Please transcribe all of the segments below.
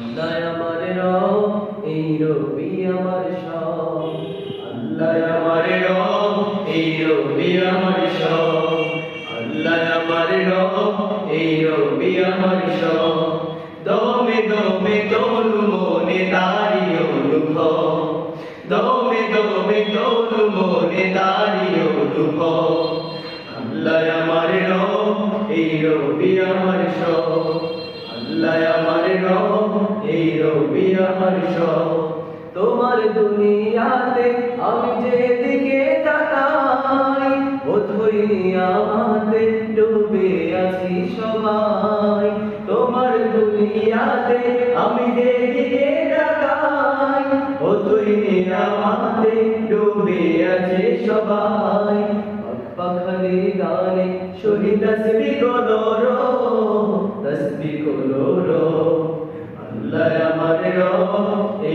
আল্লাহ আমার রব, এই রবি আমার সব। আল্লাহ আমার রব, এই রবি আমার সব। আল্লাহ আমার রব, এই রবি আমার সব। দমে দমে তনু মনে তারি অনুভব। দমে দমে তনু মনে তারি অনুভব। আল্লাহ আমার রব, এই রবি আমার সব। রব আমার সব তোমার দুনিয়াতে আমি যেদিকে তাকাই ধরি আমাতে ডুবে আছি সবাই। তোমার দুনিয়াতে আমি যেদিকে তাকাই তুই আমাতে ডুবে আছে সবাই। পাখালি গানে শহীদ তসবি করো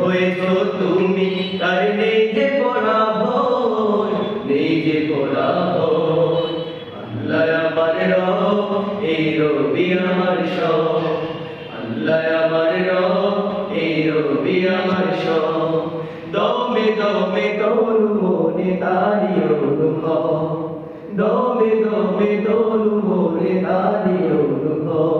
হয়েছ তুমি তার নেই যে পড়াবো নেই যে পড়াবো আল্লাহ আমার রব, এই রবি আমার সব। আল্লাহ আমার রব, এই রবি আমার সব। দমে দমে তরু মনে তারি অনুভব। দমে দমে তরু মনে তারি অনুভব।